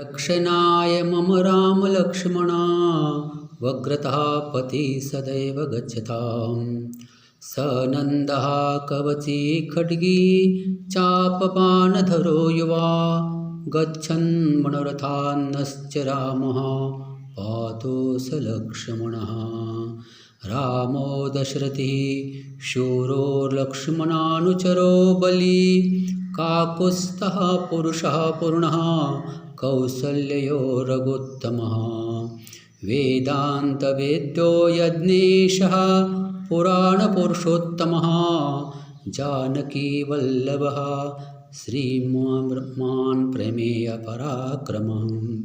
रक्षणाय मम रामलक्ष्मणा वग्रतः पति सदैव गच्छताम्। स नन्दः कवची खड्गी चापपानधरो युवा गच्छन् मनोरथान्नश्च रामः पातु स लक्ष्मणः। रामो दशरथिः शूरो लक्ष्मणानुचरो बली काकुत्स्थः पुरुषः पूर्णः कौसल्ययो रघुत्तमः वेदान्तवेद्यो यज्ञेशः पुराणपुरुषोत्तमः। जानकीवल्लभः श्रीमान् प्रमेयपराक्रमम्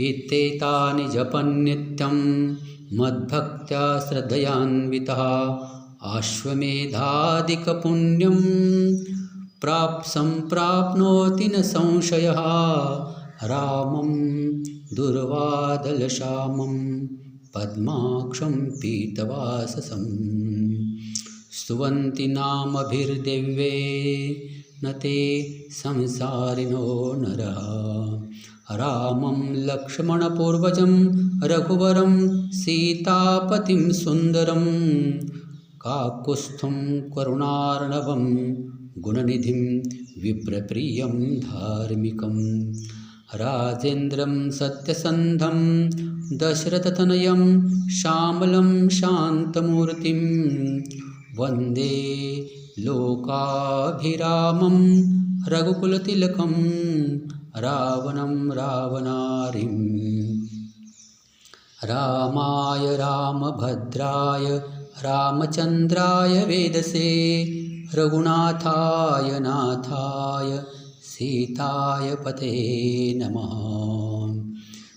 इत्येतानि जपन्नित्यं मद्भक्त्या श्रद्धयान्वितः। आश्वमेधादिकपुण्यं प्राप् सम्प्राप्नोति न संशयः रामं दुर्वादलश्यामं पद्माक्षं पीतवाससं। स्तुवन्ति नामभिर्दिव्ये न ते संसारिणो नरः। रामं लक्ष्मणपूर्वजं रघुवरं सीतापतिं सुन्दरं काकुत्स्थं करुणार्णवं गुणनिधिं विप्रप्रियं धार्मिकं राजेन्द्रं सत्यसन्धं दशरथतनयं श्यामलं शान्तमूर्तिं वन्दे लोकाभिरामं रघुकुलतिलकं रावणं रावणारिं। रामाय रामभद्राय रामचन्द्राय वेदसे रघुनाथाय नाथाय सीताय पते नमः।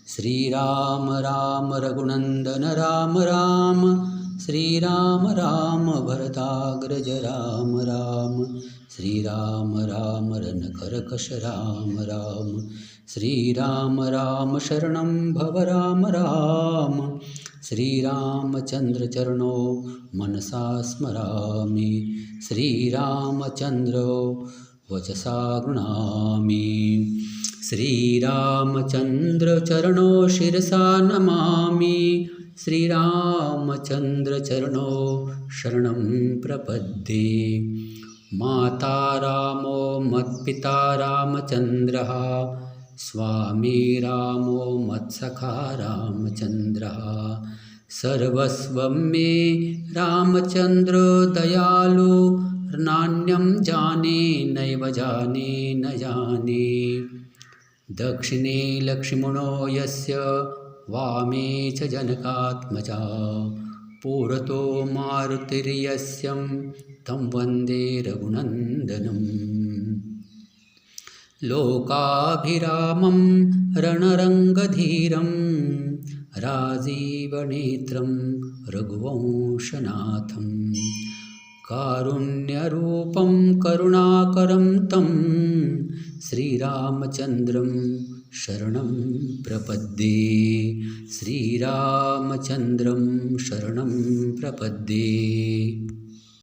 श्रीराम राम रघुनन्दन राम राम। श्रीराम राम भरताग्रज राम राम। श्रीराम राम रनकर्कश राम राम। श्रीराम राम शरणं भव राम राम। श्रीरामचन्द्रचरणो मनसा स्मरामि। श्रीरामचन्द्रो वचसा गृणामि श्रीरामचन्द्रचरणो शिरसा नमामि। श्रीरामचन्द्रचरणो शरणं प्रपद्ये। माता रामो मत्पिता रामचन्द्रः। स्वामी रामो मत्सखा रामचन्द्रः। सर्वस्वं मे रामचन्द्रो दयालु नान्यं जाने नैव जाने न जाने। दक्षिणे लक्ष्मणो यस्य वामे च जनकात्मजा। पुरतो मारुतिर्यस्यं तं वन्दे रघुनन्दनम्। लोकाभिरामं रणरङ्गधीरं राजीवनेत्रं रघुवंशनाथं कारुण्यरूपं करुणाकरं तं श्रीरामचन्द्रं शरणं प्रपद्ये। श्रीरामचन्द्रं शरणं प्रपद्ये